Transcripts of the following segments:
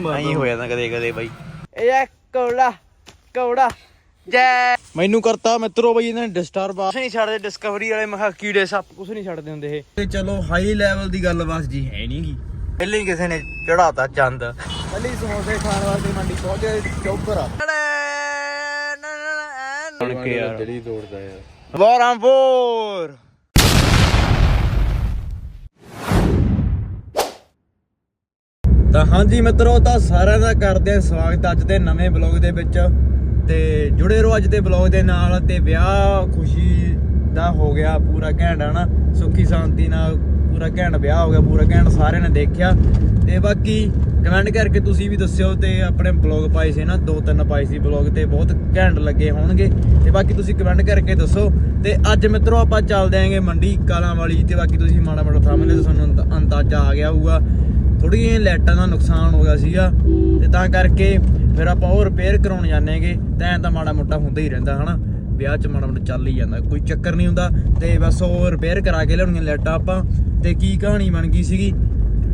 ਨਹੀਂ ਹੋ ਜਾਂਦਾ ਕਦੇ ਕਦੇ ਬਾਈ। ਇਹ ਕੌੜਾ ਕੌੜਾ। ਜੈ। ਮੈਨੂੰ ਕਰਤਾ ਮਿੱਤਰੋ ਬਈ ਇਹਨਾਂ ਨੇ ਡਿਸਟਰਬ ਕੁਛ ਨਹੀਂ ਛੱਡਦੇ ਡਿਸਕਵਰੀ ਵਾਲੇ ਮਖਾ ਕੀੜੇ ਸੱਪ ਕੁਛ ਨਹੀਂ ਛੱਡਦੇ ਹੁੰਦੇ ਇਹ। ਤੇ ਚਲੋ ਹਾਈ ਲੈਵਲ ਦੀ ਗੱਲ ਬਸ ਜੀ ਹੈ ਨਹੀਂਗੀ ਪਹਿਲੇ ਹੀ ਕਿਸੇ ਨੇ ਚੜਾਤਾ ਚੰਦ। ਪਹਿਲੇ ਸਮੋਸੇ ਖਾਣ ਵਾਸਤੇ ਮੰਡੀ ਪਹੁੰਚੇ ਚੌਕਰ ਬਣ ਕੇ ਯਾਰ। ਜੜੀ ਤੋੜਦਾ ਯਾਰ। ਵਾਰਾਂਪੁਰ ਤਾਂ ਹਾਂਜੀ ਮਿੱਤਰੋ, ਤਾਂ ਸਾਰਿਆਂ ਦਾ ਕਰਦੇ ਹਾਂ ਸਵਾਗਤ ਅੱਜ ਦੇ ਨਵੇਂ ਬਲੌਗ ਦੇ ਵਿੱਚ। ਤੇ ਜੁੜੇ ਰਹੋ ਅੱਜ ਦੇ ਬਲੌਗ ਦੇ ਨਾਲ ਤੇ ਵਿਆਹ ਖੁਸ਼ੀ ਦਾ ਹੋ ਗਿਆ ਪੂਰਾ ਘੈਂਟ, ਹਨਾ? ਸੁੱਖੀ ਸ਼ਾਂਤੀ ਨਾਲ ਪੂਰਾ ਘੈਂਟ ਵਿਆਹ ਹੋ ਗਿਆ, ਪੂਰਾ ਘੈਂਟ ਸਾਰਿਆਂ ਨੇ ਦੇਖਿਆ। ਤੇ ਬਾਕੀ ਕਮੈਂਟ ਕਰਕੇ ਤੁਸੀਂ ਵੀ ਦੱਸਿਓ ਤੇ ਆਪਣੇ ਬਲੌਗ ਪਾਏ ਸੀ ਨਾ, ਦੋ ਤਿੰਨ ਪਾਏ ਸੀ ਬਲੌਗ ਤੇ, ਬਹੁਤ ਘੈਂਟ ਲੱਗੇ ਹੋਣਗੇ। ਤੇ ਬਾਕੀ ਤੁਸੀਂ ਕਮੈਂਟ ਕਰਕੇ ਦੱਸੋ। ਤੇ ਅੱਜ ਮਿੱਤਰੋ ਆਪਾਂ ਚੱਲਦੇ ਆਂਗੇ ਮੰਡੀ ਕਾਲਾਂ ਵਾਲੀ, ਤੇ ਬਾਕੀ ਤੁਸੀਂ ਮਾੜਾ ਮਾੜਾ ਥੰਬਨੇਲ ਤੇ ਤੁਹਾਨੂੰ ਅੰਦ- ਅੰਦਾਜ਼ਾ ਆ ਗਿਆ ਹੋਊਗਾ। ਥੋੜੀ ਜਿਹੀ ਲਾਈਟਾਂ ਦਾ ਨੁਕਸਾਨ ਹੋ ਗਿਆ ਸੀਗਾ ਤੇ ਤਾਂ ਕਰਕੇ ਫਿਰ ਆਪਾਂ ਉਹ ਰਿਪੇਅਰ ਕਰਾਉਣ ਜਾਂਦੇਗੇ ਤਾਂ ਤਾਂ ਮਾੜਾ ਮੋਟਾ ਹੁੰਦਾ ਹੀ ਰਹਿੰਦਾ ਹਨਾ? ਵਿਆਹ 'ਚ ਮਾੜਾ ਮੋਟਾ ਚੱਲ ਹੀ ਜਾਂਦਾ ਕੋਈ ਚੱਕਰ ਨਹੀਂ ਹੁੰਦਾ। ਤੇ ਬਸ ਉਹ ਰਿਪੇਅਰ ਕਰਾ ਕੇ ਲਿਆਉਣੀਆਂ ਲਾਈਟਾਂ ਆਪਾਂ। ਤੇ ਕੀ ਕਹਾਣੀ ਬਣ ਗਈ ਸੀਗੀ?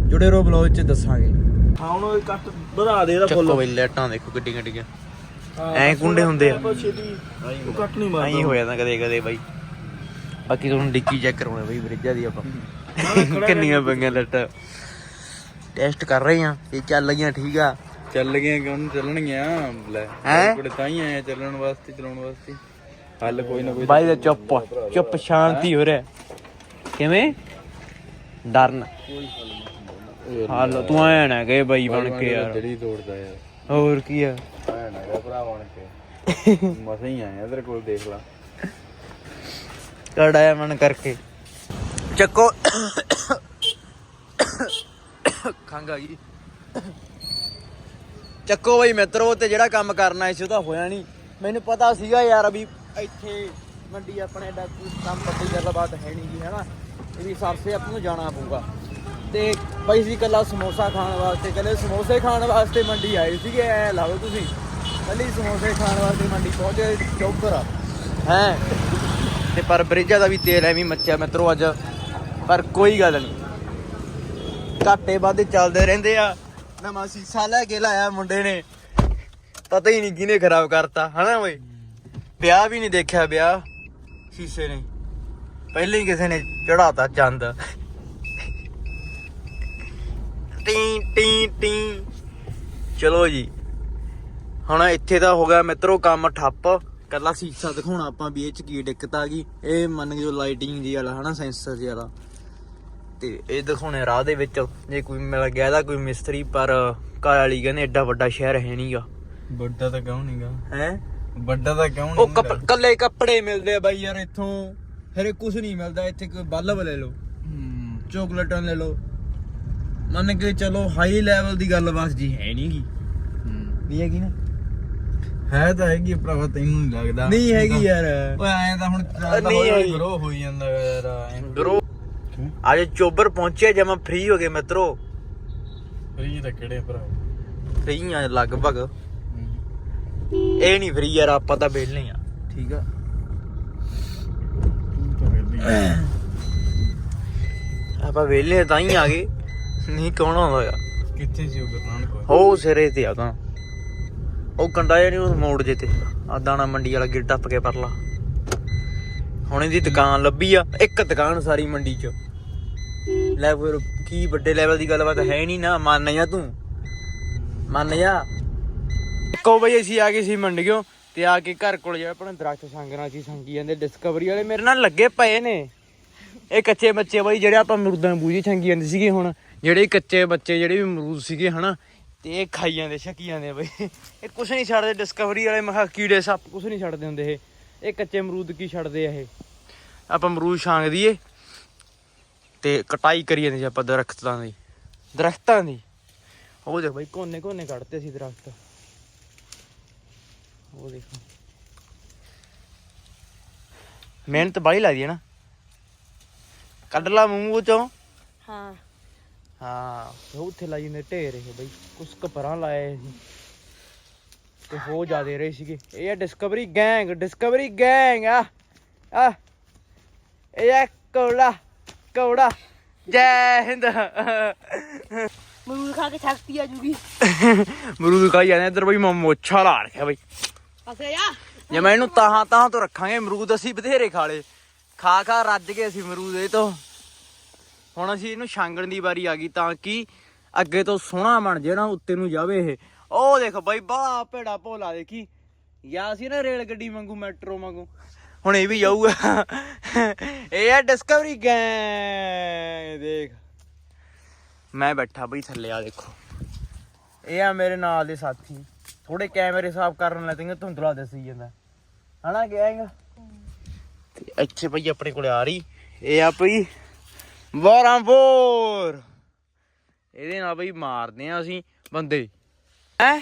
ਜੁੜੇ ਰਹੋ ਬਲੌਗ 'ਚ ਦੱਸਾਂਗੇ। ਹਾਂ ਹੁਣ ਉਹ ਕੱਟ ਵਧਾ ਦੇ ਇਹਦਾ ਚੱਕੋ ਬਈ ਲਾਈਟਾਂ ਦੇਖੋ ਗੱਡੀ ਗੱਡੀਆਂ ਐਂ ਕੁੰਡੇ ਹੁੰਦੇ ਆ। ਉਹ ਕੱਟ ਨਹੀਂ ਐਂ ਹੀ ਜਾਂਦਾ ਕਦੇ ਕਦੇ ਬਾਈ। ਬਾਕੀ ਤੁਹਾਨੂੰ ਡਿੱਕੀ ਚੈੱਕ ਕਰਾਉਣਾ ਬਈ ਬ੍ਰਿਜਾਂ ਦੀ ਆਪਾਂ। ਕਿੰਨੀਆਂ ਪਈਆਂ ਲਾਈਟਾਂ। ਟੈਸਟ ਕਰ ਰਹੇ ਆ ਇਹ ਚੱਲ ਗਈਆਂ ਠੀਕ ਆ। ਚੱਲ ਗਏ ਕਿਉਂ ਚੱਲਣਗੀਆਂ? ਲੈ ਹੈਂ? ਕੋੜੇ ਤਾਂ ਹੀ ਆਏ ਆ ਚੱਲਣ ਵਾਸਤੇ ਚਲਾਉਣ ਵਾਸਤੇ। ਹੱਲ ਕੋਈ ਨਾ ਕੋਈ ਬਾਈ ਦਾ ਚੁੱਪ ਚੁੱਪ ਸ਼ਾਂਤੀ ਹੋ ਰਿਹਾ। ਕਿਵੇਂ? ਡਰਨ। ਹਾਲ ਤੂੰ ਆਇਆ ਨਾ ਗਏ ਬਾਈ ਬਣ ਕੇ ਯਾਰ। ਜੜੀ ਤੋੜਦਾ ਯਾਰ। ਹੋਰ ਕੀ ਆ? ਭੈਣ ਹੈਗਾ ਭਰਾ ਬਣ ਕੇ। ਮਸਾਂ ਹੀ ਆਏ ਆ ਤੇਰੇ ਕੋਲ ਦੇਖ ਲਾ। ਕੜਾਇਆ ਮਨ ਕਰਕੇ। ਚੱਕੋ। ਖੰਗ ਆ ਗਈ। ਚੱਕੋ ਬਈ ਮਿੱਤਰੋ, ਤੇ ਜਿਹੜਾ ਕੰਮ ਕਰਨਾ ਸੀ ਉਹਦਾ ਹੋਇਆ ਨਹੀਂ। ਮੈਨੂੰ ਪਤਾ ਸੀਗਾ ਯਾਰ ਵੀ ਇੱਥੇ ਮੰਡੀ ਆਪਣੇ ਦਾ ਕੋਈ ਕੰਮ ਵੱਡੀ ਗੱਲਬਾਤ ਹੈ ਨਹੀਂ ਜੀ, ਹੈਨਾ? ਇਹਦੀ ਸਰਸੇ ਆਪਾਂ ਨੂੰ ਜਾਣਾ ਪਊਗਾ। ਤੇ ਬਈ ਸੀ ਕੱਲਾ ਸਮੋਸਾ ਖਾਣ ਵਾਸਤੇ ਕੱਲੇ ਸਮੋਸੇ ਖਾਣ ਵਾਸਤੇ ਮੰਡੀ ਆਏ ਸੀਗੇ, ਐ ਲਾਓ ਤੁਸੀਂ। ਕੱਲੀ ਸਮੋਸੇ ਖਾਣ ਵਾਸਤੇ ਮੰਡੀ ਪਹੁੰਚੇ ਚੌਕਰ ਹੈ? ਤੇ ਪਰ ਬ੍ਰਿਜਾਂ ਦਾ ਵੀ ਤੇਲ ਐਵੇਂ ਮੱਚਿਆ ਮਿੱਤਰੋ ਅੱਜ। ਪਰ ਕੋਈ ਗੱਲ ਨਹੀਂ। ਘਾਟੇ ਵਾਧੇ ਚੱਲਦੇ ਰਹਿੰਦੇ ਆ। ਨਵਾਂ ਸੀਸਾ ਲੈ ਕੇ ਲਾਇਆ ਮੁੰਡੇ ਨੇ। ਪਤਾ ਹੀ ਨਹੀਂ ਕਿਹਨੇ ਖਰਾਬ ਕਰਤਾ, ਹਨਾ ਓਏ? ਵਿਆਹ ਵੀ ਨਹੀਂ ਦੇਖਿਆ ਵਿਆਹ ਸ਼ੀਸ਼ੇ ਨੇ। ਪਹਿਲੇ ਹੀ ਕਿਸੇ ਨੇ ਚੜਾਤਾ ਚੰਦ। ਟੀ ਟੀ ਟੀ। ਚਲੋ ਜੀ। ਹੁਣ ਇੱਥੇ ਤਾਂ ਹੋ ਗਿਆ ਮਿੱਤਰੋ ਕੰਮ ਠੱਪ। ਕੱਲਾ ਸੀਸਾ ਦਿਖਾਉਣਾ ਆਪਾਂ ਵੀ ਇਹ ਚ ਕੀ ਦਿੱਕਤ ਆ ਗਈ। ਇਹ ਮੰਨ ਕੇ ਜੋ ਲਾਈਟਿੰਗ ਜੀ ਵਾਲਾ ਹਨਾ ਸੈਂਸਰ ਜੀ ਵਾਲਾ। ਤੇ ਇਹ ਦਿਖਾਉਣੇ ਰਾਹ ਦੇ ਵਿੱਚ ਜੇ ਕੋਈ ਮਿਲ ਗਿਆ ਦਾ ਕੋਈ ਮਿਸਤਰੀ ਪਰ ਘਰ ਵਾਲੀ ਕਹਿੰਦੇ ਐਡਾ ਵੱਡਾ ਸ਼ਹਿਰ ਹੈ ਨਹੀਂਗਾ। ਵੱਡਾ ਤਾਂ ਕਿਉਂ ਨਹੀਂਗਾ? ਹੈ? ਵੱਡਾ ਤਾਂ ਕਿਉਂ ਉਹ ਕੱਪ- ਕੱਲੇ ਕੱਪੜੇ ਮਿਲਦੇ ਆ ਬਾਈ ਯਾਰ ਇੱਥੋਂ। ਫਿਰ ਕੁਝ ਨਹੀਂ ਮਿਲਦਾ ਇੱਥੇ ਕੋਈ ਬਲਬ ਲੈ ਲਓ। ਹੂੰ। ਚੋਕਲੇਟਾਂ ਲੈ ਲਓ। ਮੰਨ ਕੇ ਚਲੋ ਹਾਈ ਲੈਵਲ ਦੀ ਗੱਲ ਬਸ ਜੀ ਹੈ ਨਹੀਂਗੀ। ਨਹੀਂ ਹੈਗੀ ਨਾ। ਹੈ ਤਾਂ ਹੈਗੀ ਭਰਾਵਾ ਤੈਨੂੰ ਨਹੀਂ ਲੱਗਦਾ। ਨਹੀਂ ਹੈਗੀ ਯਾਰ। ਓਏ ਐਂ ਤਾਂ ਹੁਣ ਨਹੀਂ ਨਹੀਂ। ਗਰੋ ਹੋਈ ਜਾਂਦਾ ਯਾਰ ਐਂ। ਬ్రో ਅੱਜ ਚੋਬਰ ਪਹੁੰਚਿਆ ਜਮਾ ਫ੍ਰੀ ਹੋ ਗਏ ਮਿੱਤਰੋ। ਫਰੀ ਤਾਂ ਕਿਹੜੇ ਭਰਾ? ਫ੍ਰੀ ਆ ਲਗਭਗ। ਇਹ ਨਹੀਂ ਫ੍ਰੀ ਯਾਰ ਆਪਾਂ ਤਾਂ ਵਿਹਲੇ ਆ। ਠੀਕ ਆ। ਆਪਾਂ ਵਿਹਲੇ ਤਾਂ ਹੀ ਆ ਗਏ। ਨਹੀਂ ਕੌਣ ਆਉਂਦਾ ਆ? ਕਿੱਥੇ ਸੀ ਉਹ ਗੁਰਨਾਨ ਕੋ ਉਹ ਸਿਰੇ ਤੇ ਆ ਤਾਂ। ਉਹ ਕੰਡਾ ਜਿਹਾ ਨੀ ਉਸ ਮੋੜ ਜੇ ਤੇ। ਆ ਦਾਣਾ ਮੰਡੀ ਵਾਲਾ ਗਿਰ ਟੱਪ ਕੇ ਪਰਲਾ। ਹੁਣ ਇਹਦੀ ਦੁਕਾਨ ਲੱਭੀ ਆ। ਇੱਕ ਦੁਕਾਨ ਸਾਰੀ ਮੰਡੀ 'ਚ। ਲੈ ਫਿਰ ਕੀ ਵੱਡੇ ਲੈਵਲ ਦੀ ਗੱਲਬਾਤ ਹੈ ਨਹੀਂ ਨਾ, ਮੰਨ ਜਾ ਤੂੰ। ਮੰਨ ਜਾ। ਇੱਕੋ ਵਜੇ ਅਸੀਂ ਆ ਗਏ ਸੀ ਮੰਡੀਓ ਤੇ ਆ ਕੇ ਘਰ ਕੋਲ ਜਿਹੜਾ ਆਪਣਾ ਦਰਖਤ ਸੰਗਣਾ ਸੀ ਸੰਗੀ ਜਾਂਦੇ ਡਿਸਕਵਰੀ ਵਾਲੇ ਮੇਰੇ ਨਾਲ ਲੱਗੇ ਪਏ ਨੇ। ਇਹ ਕੱਚੇ ਬੱਚੇ ਬਈ ਜਿਹੜੇ ਆਪਾਂ ਮਰੂਦਾਂ ਨੂੰ ਬੂਝੀ ਛੰਗੀ ਜਾਂਦੇ ਸੀਗੇ ਹੁਣ, ਜਿਹੜੇ ਕੱਚੇ ਬੱਚੇ ਜਿਹੜੇ ਵੀ ਮਰੂਦ ਸੀਗੇ, ਹਨਾ, ਤੇ ਇਹ ਖਾਈ ਜਾਂਦੇ, ਛਕੀ ਜਾਂਦੇ ਬਈ। ਇਹ ਕੁਛ ਨਹੀਂ ਛੱਡਦੇ ਡਿਸਕਵਰੀ ਵਾਲੇ ਮਖਾ ਕੀੜੇ ਸੱਪ ਕੁਛ ਨਹੀਂ ਛੱਡਦੇ ਹੁੰਦੇ ਇਹ। ਇਹ ਕੱਚੇ ਅਮਰੂਦ ਕੀ ਛੱਡਦੇ ਆ ਇਹ? ਆਪਾਂ ਅਮਰੂਦ ਛਾਂਗ ਦਈਏ। ਤੇ ਕਟਾਈ ਕਰੀ ਜਾਂਦੇ ਸੀ ਆਪਾਂ ਦਰਖਤਾਂ ਦੀ। ਦਰਖਤਾਂ ਦੀ। ਉਹ ਦੇਖ ਬਈ ਕੋਨੇ ਕੋਨੇ ਕੱਢਤੇ ਸੀ ਦਰਖਤ। ਉਹ ਦੇਖੋ। ਮਿਹਨਤ ਬਾਈ ਲੱਗਦੀ ਹੈ ਨਾ। ਕੱਢ ਲਾ ਮੂੰਹ ਚੋਂ ਹਾਂ। ਹਾਂ ਉਹ ਉੱਥੇ ਲਾਈ ਜਾਂਦੇ ਢੇਰ ਇਹ ਬਈ। ਕੁਛ ਕਪਰਾਂ ਲਾਏ ਸੀ ਤੇ ਹੋ ਜਾਦੇ ਰਹੇ ਸੀਗੇ। ਇਹ ਆ ਡਿਸਕਵਰੀ ਗੈਂਗ ਡਿਸਕਵਰੀ ਗੈਂਗ ਆ। ਆ। ਇਹ ਆ ਕੌੜਾ ਕੌੜਾ। ਜੈ ਹਿੰਦ। ਮਰੂਦ ਖਾ ਕੇ ਸ਼ਕਤੀ ਆ ਜੂਗੀ। ਮਰੂਦ ਖਾਈ ਜਾਂਦੇ ਇੱਧਰ ਬਈ ਮੋਛਾ ਲਾ ਰੱਖਿਆ ਬਈ। ਅਸੇ ਜਾ ਜੇ ਮੈਂ ਇਹਨੂੰ ਤਾਹਾਂ ਤਾਹਾਂ ਤੋਂ ਰੱਖਾਂਗੇ ਅਮਰੂਦ ਅਸੀਂ ਬਥੇਰੇ ਖਾ ਲੇ ਖਾ ਖਾ ਰੱਜ ਕੇ ਅਸੀਂ ਅਮਰੂਦ ਇਹ ਤੋਂ। ਹੁਣ ਅਸੀਂ ਇਹਨੂੰ ਛਾਂਗਣ ਦੀ ਵਾਰੀ ਆ ਗਈ ਤਾਂ ਕਿ ਅੱਗੇ ਤੋਂ ਸੋਹਣਾ ਬਣ ਜੇ ਨਾ ਉੱਤੇ ਨੂੰ ਜਾਵੇ ਇਹ। ਉਹ ਦੇਖ ਬਈ ਬੜਾ ਭੇੜਾ ਭੋਲਾ ਦੇਖੀ। ਜਾਂ ਅਸੀਂ ਨਾ ਰੇਲ ਗੱਡੀ ਵਾਂਗੂ ਮੈਟਰੋ ਵਾਂਗੂ। ਹੁਣ ਇਹ ਵੀ ਜਾਊਗਾ। ਇਹ ਆ ਡਿਸਕਵਰੀ ਗੈਂਗ ਦੇਖ। ਮੈਂ ਬੈਠਾ ਬਈ ਥੱਲੇ ਆ ਦੇਖੋ। ਇਹ ਆ ਮੇਰੇ ਨਾਲ ਦੇ ਸਾਥੀ। ਥੋੜੇ ਕੈਮਰੇ ਸਾਫ਼ ਕਰਨ ਲੱਗੇ ਧੁੰਦਲਾ ਦੱਸੀ ਜਾਂਦਾ। ਹਨਾ ਗੈਂਗ ਤੇ ਇੱਥੇ ਬਈ ਆਪਣੇ ਕੋਲ ਆ ਰਹੀ। ਇਹ ਆ ਬਈ ਵਾਰਾਂਪੁਰ ਇਹਦੇ ਨਾਲ ਬਈ ਮਾਰਦੇ ਆ ਅਸੀਂ ਬੰਦੇ। ਹੈ?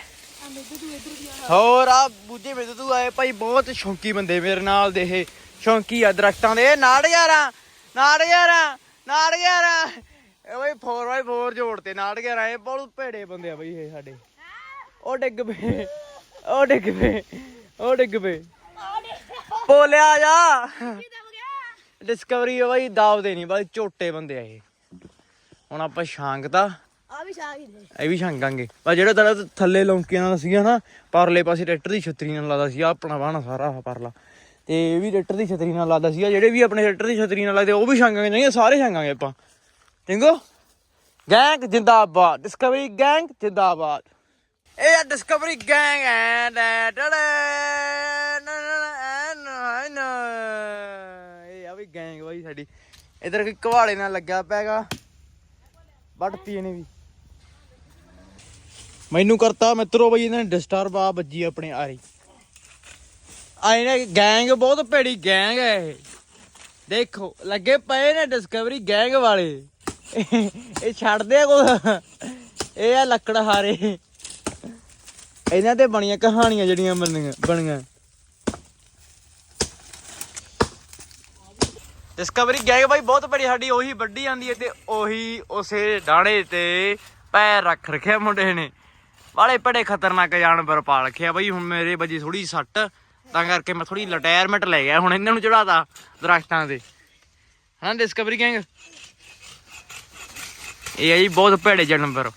ਹੋਰ ਆ ਬੂਝੇ ਵਿੱਚ ਤੂੰ ਆਏ ਭਾਈ, ਬਹੁਤ ਸ਼ੌਂਕੀ ਬੰਦੇ ਮੇਰੇ ਨਾਲ ਦੇ ਇਹ, ਸ਼ੌਂਕੀ ਆ ਦਰਖਤਾਂ ਦੇ। ਨਾੜ ਯਾਰਾਂ ਨਾੜ ਯਾਰਾਂ ਨਾੜ ਯਾਰਾਂ ਇਹ ਬਈ 4x4 ਜੋੜਤੇ ਨਾੜ ਯਾਰਾਂ ਇਹ ਬਹੁਤ ਭੇੜੇ ਬੰਦੇ ਆ ਬਈ ਇਹ ਸਾਡੇ। ਉਹ ਡਿੱਗ ਪਏ, ਉਹ ਡਿੱਗ ਪਏ, ਉਹ ਡਿੱਗ ਪਏ। ਬੋਲਿਆ ਜਾ। ਡਿਸਕਵਰੀ ਆ ਬਈ ਦਾਵਦੇ ਨਹੀਂ ਬਈ, ਝੋਟੇ ਬੰਦੇ ਆ ਇਹ। ਹੁਣ ਆਪਾਂ ਛਾਂਗਤਾ ਆ ਵੀ ਸ਼ਾਹ ਹੀ ਨੇ ਇਹ ਵੀ ਛਾਂਗਾਂਗੇ। ਪਰ ਜਿਹੜਾ ਤੇਰਾ ਥੱਲੇ ਲੌਂਕਿਆਂ ਨਾਲ ਸੀਗਾ ਨਾ, ਪਰਲੇ ਪਾਸੇ ਟਰੈਕਟਰ ਦੀ ਛਤਰੀ ਨਾਲ ਲਾਦਾ ਸੀ ਆਪਣਾ ਬਾਣਾ ਸਾਰਾ ਆਹ ਪਰਲਾ। ਤੇ ਇਹ ਵੀ ਟਰੈਕਟਰ ਦੀ ਛਤਰੀ ਨਾਲ ਲਾਦਾ ਸੀਗਾ, ਜਿਹੜੇ ਵੀ ਆਪਣੇ ਟਰੈਕਟਰ ਦੀ ਛਤਰੀ ਨਾਲ ਲੱਗਦੇ ਉਹ ਵੀ ਛਾਂਗਾਂਗੇ, ਨਹੀਂ ਸਾਰੇ ਛਾਂਗਾਂਗੇ ਆਪਾਂ। ਚੰਗੋ? ਗੈਂਗ ਜਿੰਦਾਬਾਦ ਡਿਸਕਵਰੀ ਗੈਂਗ ਜਿੰਦਾਬਾਦ। ਇਹ ਆ ਡਿਸਕਵਰੀ ਗੈਂਗ ਐ ਡੈ ਇਹ ਆ ਵੀ ਗੈਂਗ ਬਾਈ ਸਾਡੀ। ਇਧਰ ਕੋਈ ਘਵਾੜੇ ਨਾਲ ਲੱਗਾ ਪੈਗਾ ਵੱਢਤੀ ਇਹਨੇ ਵੀ। ਮੈਨੂੰ ਕਰਤਾ ਮਿੱਤਰੋ ਬਈ ਇਹਨਾਂ ਨੇ ਡਿਸਟਰਬ ਆ ਵੱਜੀ ਆਪਣੇ ਆਰੀ। ਆਏ ਨੇ ਗੈਂਗ, ਬਹੁਤ ਭੈੜੀ ਗੈਂਗ ਹੈ ਇਹ। ਦੇਖੋ, ਲੱਗੇ ਪਏ ਨੇ ਡਿਸਕਵਰੀ ਗੈਂਗ ਵਾਲੇ। ਇਹ ਛੱਡਦੇ ਆ ਕੋ ਇਹ ਆ ਲੱਕੜ ਹਾਰੇ। ਇਹਨਾਂ ਤੇ ਬਣੀਆਂ ਕਹਾਣੀਆਂ ਜਿਹੜੀਆਂ ਬਣੀਆਂ ਬਣੀਆਂ। ਡਿਸਕਵਰੀ ਗੈਂਗ ਬਾਈ ਬਹੁਤ ਬੜੀ ਸਾਡੀ ਉਹੀ ਵੱਡੀ ਜਾਂਦੀ ਹੈ ਤੇ ਉਹੀ ਉਸੇ ਡਾਣੇ ਤੇ ਪੈਰ ਰੱਖ ਰੱਖਿਆ ਮੁੰਡੇ ਨੇ। ਵਾਲੇ ਬੜੇ ਖਤਰਨਾਕ ਜਾਨਵਰ ਪਾਲ ਰੱਖਿਆ ਬਾਈ, ਹੁਣ ਮੇਰੇ ਵਜੀ ਥੋੜੀ ਸੱਟ, ਤਾਂ ਕਰਕੇ ਮੈਂ ਥੋੜੀ ਰਿਟਾਇਰਮੈਂਟ ਲੈ ਗਿਆ, ਹੁਣ ਇਹਨਾਂ ਨੂੰ ਚੜਾਤਾ ਦਰਖਤਾਂ ਤੇ। ਹਾਂ ਡਿਸਕਵਰੀ ਗੈਂਗ ਇਹ ਹੈ ਜੀ, ਬਹੁਤ ਭੈੜੇ ਜਾਨਵਰ।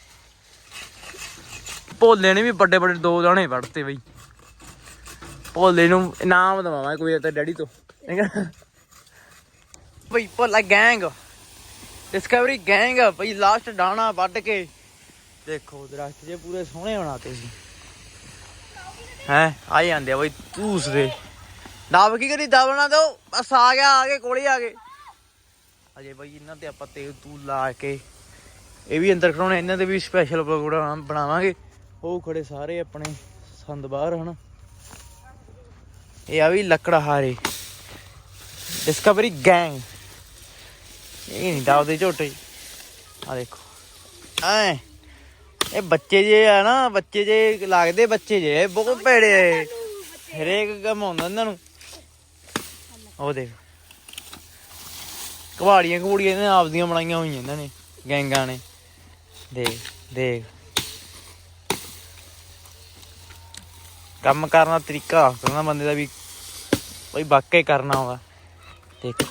ਭੋਲੇ ਨੇ ਵੀ ਵੱਡੇ ਵੱਡੇ ਦੋ ਦਾਣੇ ਵੜਤੇ ਬਈ। ਭੋਲੇ ਨੂੰ ਇਨਾਮ ਦਵਾਵਾਂ ਕੋਈ ਤੇ ਡੈਡੀ ਤੋਂ ਬਈ, ਭੋਲਾ ਗੈਂਗ ਡਿਸਕਵਰੀ ਗੈਂਗ ਬਈ ਲਾਸਟ ਦਾਣਾ ਵੱਢ ਕੇ। ਦੇਖੋ, ਦਰਖਤ ਜੇ ਪੂਰੇ ਸੋਹਣੇ ਬਣਾਤੇ ਸੀ। ਹੈ, ਆ ਜਾਂਦੇ ਆ ਬਈ ਧੂਸ ਦੇ। ਦਬ ਕੀ ਕਰੀ ਦਬਣਾ ਦੋ ਬਸ ਆ ਗਿਆ, ਆ ਗਏ, ਕੋਲੇ ਆ ਗਏ। ਅਜੇ ਬਈ ਇਹਨਾਂ ਤੇ ਆਪਾਂ ਤੇਲ ਤੂਲ ਲਾ ਕੇ ਇਹ ਵੀ ਅੰਦਰ ਖੜਾਉਣੇ ਇਹਨਾਂ ਦੇ ਵੀ ਸਪੈਸ਼ਲ ਪ੍ਰੋਗਰਾਮ ਬਣਾਵਾਂਗੇ। ਉਹ ਖੜੇ ਸਾਰੇ ਆਪਣੇ ਸੰਦ ਬਾਹਰ ਹਨ। ਇਹ ਆ ਵੀ ਲੱਕੜਾ ਹਾਰੇ। ਡਿਸਕਵਰੀ ਗੈਂਗ ਇਹ ਨਹੀਂ ਦਾਉਦੇ ਝੋਟੇ। ਆ ਦੇਖੋ। ਐ। ਇਹ ਬੱਚੇ ਜੇ ਆ ਨਾ ਬੱਚੇ ਜੇ ਲੱਗਦੇ ਬੱਚੇ ਜੇ ਬਹੁਤ ਭੇੜੇ ਆ। ਹਰੇਕ ਕੰਮ ਆਉਂਦਾ ਇਹਨਾਂ ਨੂੰ। ਉਹ ਦੇਖ। ਕਵਾੜੀਆਂ ਕਵੂੜੀਆਂ ਇਹਨਾਂ ਆਪਦੀਆਂ ਬਣਾਈਆਂ ਹੋਈਆਂ ਇਹਨਾਂ ਨੇ ਗੈਂਗਾਂ ਨੇ। ਦੇਖ ਦੇਖ। ਕੰਮ ਕਰਨ ਦਾ ਤਰੀਕਾ ਦੱਸਦਾ ਬੰਦੇ ਦਾ ਵੀ ਬਈ ਵਾਕਈ ਕਰਨਾ ਹੋਗਾ ਦੇਖ।